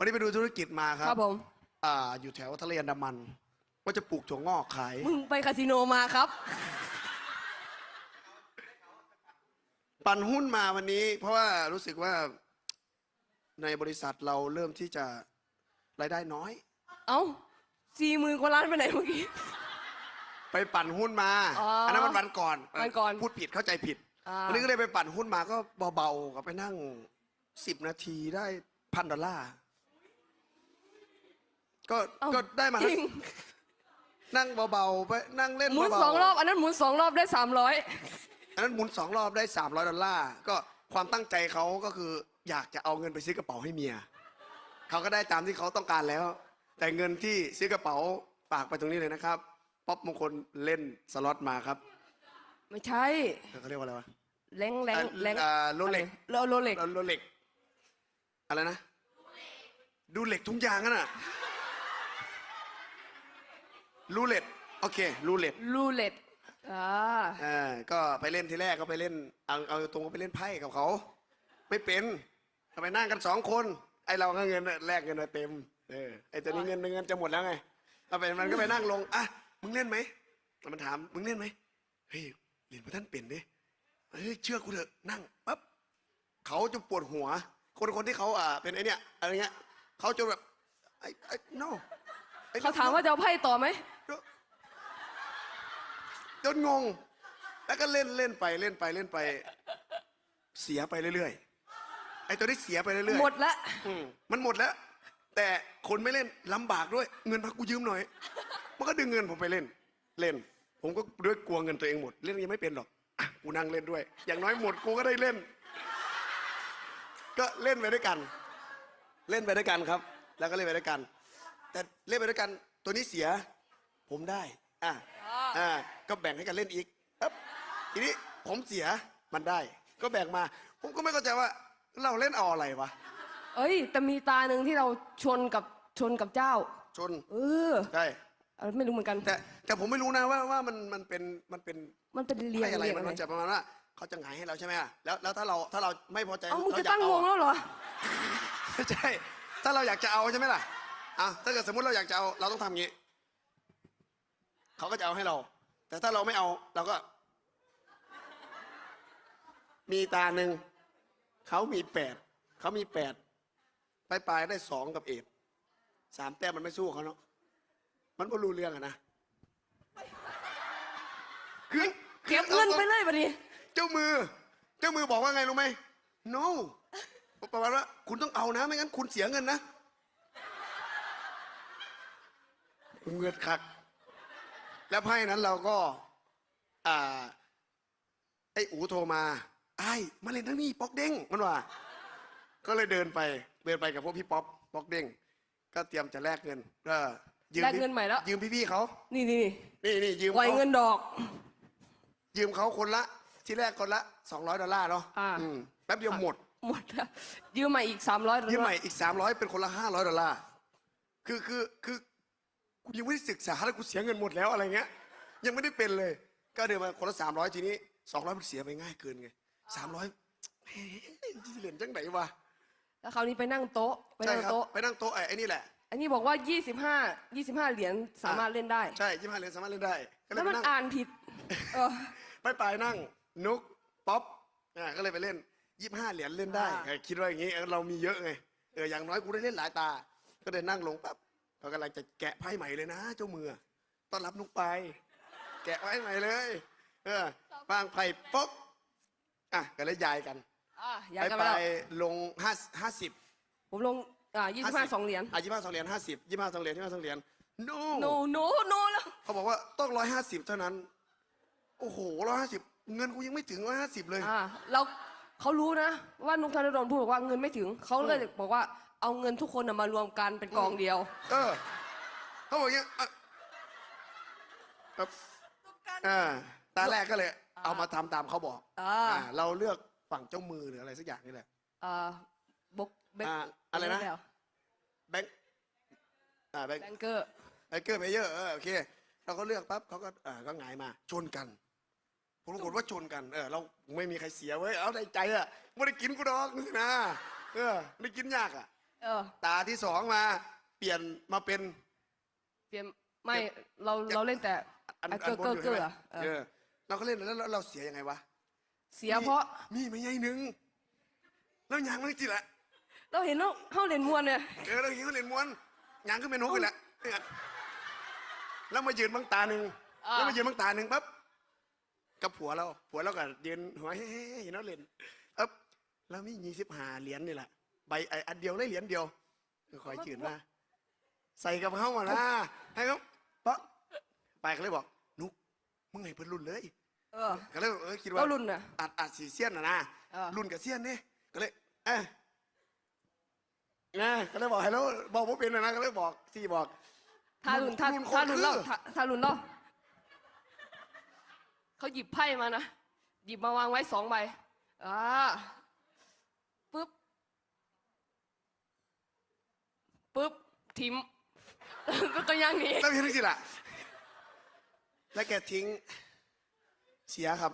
วันนี้ไปดูธุรกิจมาครัครับผม อ่าอยู่แถวทะเลอันดามัน ว่าจะปลูกถั่วงอกขาย มึงไปคาสิโนมาครับ ปั่นหุ้นมาวันนี้ เพราะว่ารู้สึกว่าในบริษัทเราเริ่มที่จะรายได้น้อย เอ้าสี่หมื่นกว่าล้านไปไหนเมื่อกี้ ไปปั่นหุ้นมาอ๋ออัอันนั้นมันวันก่อนวันก่อนพูดผิดเข้าใจผิดอ่า วันนี้ก็เลยไปปั่นหุ้นมาก็เบาๆก็ไปนั่งสิบนาทีได้พันดอลลาร์ ก็เอ้าก็ได้มาจริง นั่งเบาๆไปนั่งเล่นหมุนเบาๆสองรอบ อันนั้นหมุนสองรอบได้สามร้อยอันนั้นหมุนสองรอบได้ 300ดอลลาร์ก็ความตั้งใจเขาก็คืออยากจะเอาเงินไปซื้อกระเป๋าให้เมียเขาก็ได้ตามที่เขาต้องการแล้ว แต่เงินที่ซื้อกระเป๋าฝากไปตรงนี้เลยนะครับป๊อปมงคลเล่นสล็อตมาครับไม่ใช่เขาเรียกว่าอะไรวะ แรงแรงแรงอ่าโรเล็ก โรโรเล็ก โรเล็ก อะไรนะ ดูเหล็กทุกอย่างนั่นน่ะ รูเล็ตโอเครูเล็ตรูเล็ตอ่าอ่าก็ไปเล่นทีแรกก็ไปเล่นเอาเอาตรงก็ไปเล่นไพ่กับเขาไม่เป็นก็ไปนั่งกันสองคนไอเราก็เงินแลกเงินมาเต็มเออไอตัวนี้เงินเงินจะหมดแล้วไงเอาไปมันก็ไปนั่งลงอะมึงเล่นไหมมันถามมึงเล่นไหมเฮ้ยเรียนพระท่านเป็นดิเฮ้ยเชื่อกูเถอะนั่งปั๊บเขาจะปวดหัว คนคนที่เขาอ่าเป็นไอเนี้ยอะไรเงี้ยเขาจะแบบไอไอ no ไอ้เขาถามว่าจะเอาไพ่ต่อไหม จนงง แล้วก็เล่นเล่นไปเล่นไปเล่นไป เสียไปเรื่อยๆไอ้ตัวนี้เสียไปเรื่อยๆหมดละอืมมันหมดแล้ว แต่คนไม่เล่นลำบากด้วย เงินพักกูยืมหน่อย มันก็ดึงเงินผมไปเล่น เล่น ผมก็ด้วยกลัวเงินตัวเองหมดเล่นยังไม่เป็นหรอกอะกูนั่งเล่นด้วย อย่างน้อยหมดกูก็ได้เล่น ก็เล่นไปด้วยกัน เล่นไปด้วยกันครับ แล้วก็เล่นไปด้วยกัน แต่เล่นไปด้วยกัน ตัวนี้เสีย ผมได้ อะอ่า ก็แบ่งให้กันเล่นอีกปั๊บทีนี้ผมเสียมันได้ ก็แบ่งมา ผมก็ไม่เข้าใจว่าเราเล่นเอาอะไรวะเอ้ย แต่มีตาหนึ่งที่เราชนกับชนกับเจ้า ชนเออใช่เออไม่รู้เหมือนกัน แต่แต่ผมไม่รู้นะว่าว่ามันมันเป็นมันเป็นมันเป็นเรียงไพ่อะไรเรียงมันอะไรมันจะประมาณว่าเขาจะหงายให้เราใช่ไหมล่ะแล้วแล้วถ้าเราถ้าเราไม่พอใจเอามึงเราจะอยากตั้งเอาวงแล้วเหรอไม่ใช่ ถ้าเราอยากจะเอาใช่ไหมล่ะอะถ้าเกิดสมมติเราอยากจะเอาเราต้องทำอย่างนี้เขาก็จะเอาให้เรา แต่ถ้าเราไม่เอาเราก็ มีตาหนึ่งเขามีแปดเขามีแปดปลายปลายๆได้สองกับเอ็ดสามแต้มมันไม่สู้เขาเนาะมันก็รู้เรื่องอะนะคือเก็บเงินไปเลยบัดนี้เจ้ามือ เจ้ามือบอกว่าไงรู้ไหม no ประมาณว่าคุณต้องเอานะ ไม่งั้นคุณเสียเงินนะผมเงินคัก แล้วไพ่นั้นเราก็อ่าไอ้อูโทรมาไอ้มาเล่นทั้งนี้ป๊อกเด้งมันว่า ก็เลยเดินไปเดินไปกับพวกพี่ป๊อปป๊อกเด้งก็เตรียมจะแลกเงินก็ยืมแลกเงินใหม่แล้ว ยืมพี่ๆเขานี่นี่นี่นี่นี่ยืมไวเขาเงินดอก ยืมเขาคนละ ที่แรกคนละสองร้อยดอลลาร์เนาะอ่าอืมแป๊บเดียวหมดหมดแล้วยืมมาอีกสามร้อยยืมใหม่อีกสามร้อยเป็นคนละห้าร้อยดอลลาร์คือคือคือ กูยังไม่ได้ศึกษาแล้วกูเสียเงินหมดแล้วอะไรเงี้ย ยังไม่ได้เป็นเลย ก็เดินมาคนละสามร้อยทีนี้สองร้อยมันเสียไปง่ายเกินไงสามร้อยเหรียญจังไหนวะแล้วคราวนี้ไปนั่งโต๊ะไปใช่นั่งครับโต๊ะ ไปนั่งโต๊ะไอ้ไอ้นี่แหละ อันนี้บอกว่า 25 25 เหรียญสามารถเล่นได้ ใช่ยี่ห้าเหรียญสามารถเล่นได้ก็เลแล้ยวไปมันนั่งอ่านผิดเออ ไปไปนั่ง นุกป๊อปอ่าก็เลยไปเล่นยี่ห้าเหรียญเล่นได้อ่า เออคิดว่าอย่างงี้เออเรามีเยอะไงเอออย่างน้อยกูได้เล่นหลายตา ก็เลยนั่งลงปั๊บ เขากำลังจะแกะไพ่ใหม่เลยนะ เจ้ามือต้อนรับนุกไป แกะไพ่ใหม่เลย เออวางไพ่ปุ๊บอะก็เลยย้ายกันอะอยากไปกันไปไปแล้วลงห้าห้าสิบ ผมลงอ่า25สองเหรียญ อะยี่ห้าสองเหรียญห้าสิบยี่ห้าสองเหรียญยี่ห้าสองเหรียญ no no no no แล้ว เขาบอกว่าต้องร้อยห้าสิบเท่านั้น โอ้โหร้อยห้าสิบเงินกูยังไม่ถึงร้อยห้าสิบเลย อ่าเราเขารู้นะว่านุกธนดลพูดบอกว่าเงินไม่ถึง เขาเลยบอกว่า เอาเงินทุกคนน่ะมารวมกันเป็นกองเดียว เออเขาบอกอย่างเงี้ยอะครับอ่าตาแรกก็เลย เอามาทำตามเขาบอกอ่า อ่าเราเลือกฝั่งเจ้ามือหรืออะไรสักอย่างนี่แหละอ่าบกเบกอ่าอะไรนะ แบงค์อ่าแบงค์แบงเกอร์แบงเกอร์เพเยอร์เออโอเคเราก็เลือกปั๊บเขาก็อ่าก็หงายมา ชนกันผลปรากฏว่าชนกันเออเราไม่มีใครเสียเว้ยเอาในใจอะไม่ได้กินกูดอกนี่นะเออไม่กินยากอะ เออ ตาที่สองมาเปลี่ยนมาเป็น เปลี่ยนไม่เราเราเล่นแต่อันไอ้อัเกอนบเกนออยู่เกใช่อไหมอะเอเอออเราก็เล่นแล้วแล้วเราเสียยังไงวะเสียเพราะมีไม่ใช่หนึ่งแล้วยางมันจีละเราเห็นเขาเขาเล่นมวนเนี่ยเออเราเห็นเขาเล่นม้วนยางขึ้นเป็นนกไปแหละเนี่ยแล้วมายืนบังตาหนึ่งอ่าแล้วมายืนบังตาหนึ่งปั๊บกับผัวเราผัวเราก็ยืนหัวเฮ้ยเห็นเราเล่นเอ๊บแล้วมียี่สิบห้าเหรียญนี่แหละ ใบไอ้อันเดียวเลยเหรียญเดียวคอยจืดมาใส่กับเขามานะให้เขาปั๊บไปก็เลยบอกนุกมึงให้เพิ่นรุ่นเลยเออก็เลยเออคิดว่าเรารุ่นน่ะอาจอาจสีเซียนนะนะเออรุ่นกับเซียนนี่ก็เลยเอ้ยนะก็เลยบอกให้เราบอกว่าเป็นนะนะก็เลยบอกสี่บอกถ้ารุ่นถ้ารุ่นถ้ารุ่นเราคือถ้าถ้ารุ่นเราเขาหยิบไพ่มานะหยิบมาวางไว้สองใบอ่าปุ๊บปุ๊บ ทิมแล้วก็ยังหนี แล้วเห็นสิล่ะแล้วแกทิ้งเสียครับ